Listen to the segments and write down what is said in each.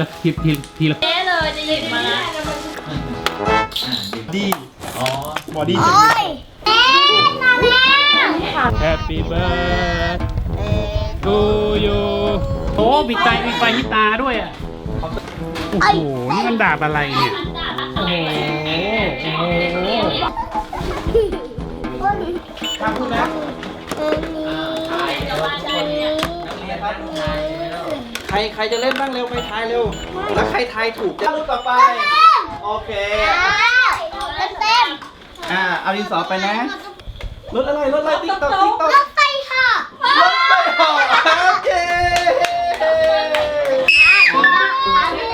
ละทีทีทีละเจ๊เลยจะหยิบมาละดีอ๋อบอดี้โอ้ยเอ๊ะมาแล้วแฮปปี้เบิร์ดทูยูโอ้มีไฟมีไฟที่ตาด้วยอะ โอ้โห นี่มันดาบอะไรเนี่ย โอ้โห โอ้โหทำพูดนะใค รใครจะเล่นบ้างเร็วไปทายเร็ว แล้วใครทายถูกจะรูปต่อไป โอเคเต็มเต็มอ่า เอาดินสอไปนะ รถอะไร รถอะไร ติ๊กต๊อกติ๊กต๊อกรถไฟค่ะรถไฟเหอโอเค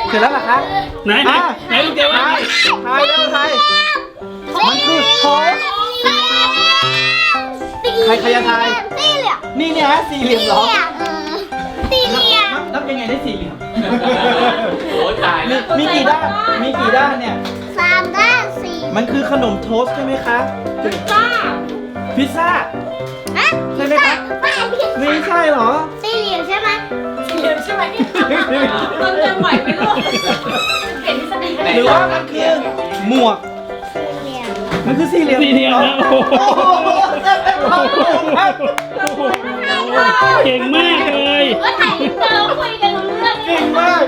เสร็จแล้วเหรอคะไหนไหนอะ ไหนลูกเจ๊ว่าทายทายเร็วทายมันคือโฮสใครใครจะทายสี่เหลี่ยมนี่เนี่ยฮะสี่เหลี่ยมเหรอสี่ มีแล้วมีกี่ด้าน มีกี่ด้านเนี่ย สามด้านสี่มันคือขนมโทสต์ใช่ไหมคะจ้าพิซซ่าอะใช่ไหมครับไม่ผิดไม่ใช่เหรอ สี่เหลี่ยมใช่ไหมเดี๋ยวใช่ไหมมันจะไหวไหมลูกเห็นสนิทหรือว่ามันคือหมวก สี่เหลี่ยมมันคือสี่เหลี่ยมสี่เหลี่ยมนะโอ้โห โอ้โหเต็มเต็มความถูกครับเก่งมากเลยก็ถ่ายเจอคุยกันรู้เรื่องเก่งมาก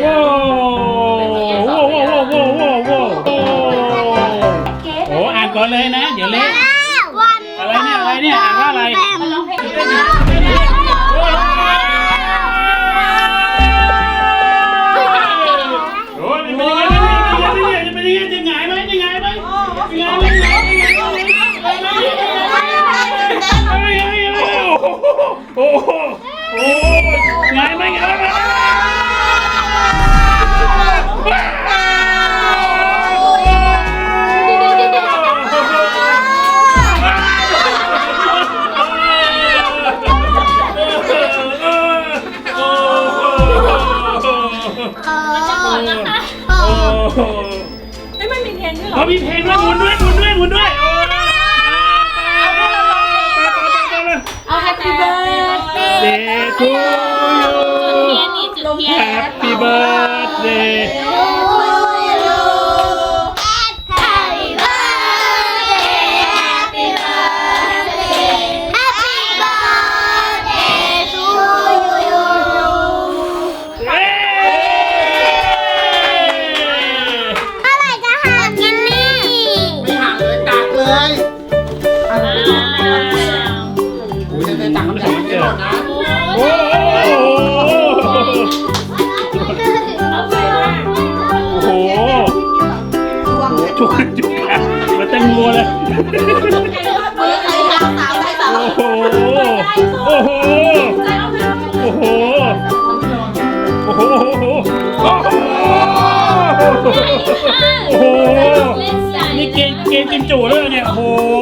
นี่แหโว้โว้โว้โว้โว้โว้โว้โอ้โหอ่านก่อนเลยนะ เดี๋ยวเละวันอะไรเนี่ยอะไรเนี่ยอ่านว่าอะไรมันร้องเพลงเป็นโอ้ยเป็นยังไงเป็นยังไม่มันมีเพลงด้วยเหรอเขามีเพลงด้วยหมุนด้วยหมุนด้วยหมุนด้วยโอ้เอา Happy Birthday เดทูยูเทียนนี่จุดเทียน Happy birthday เโอ้โหจุกจุกขามาแตงโมเลยโอ้โหโอ้โหโอ้โหโอ้โหโอ้โหโอ้โหโอ้โหโอ้โหโอ้โหโอ้โหโอ้โหโอ้โหโอ้โห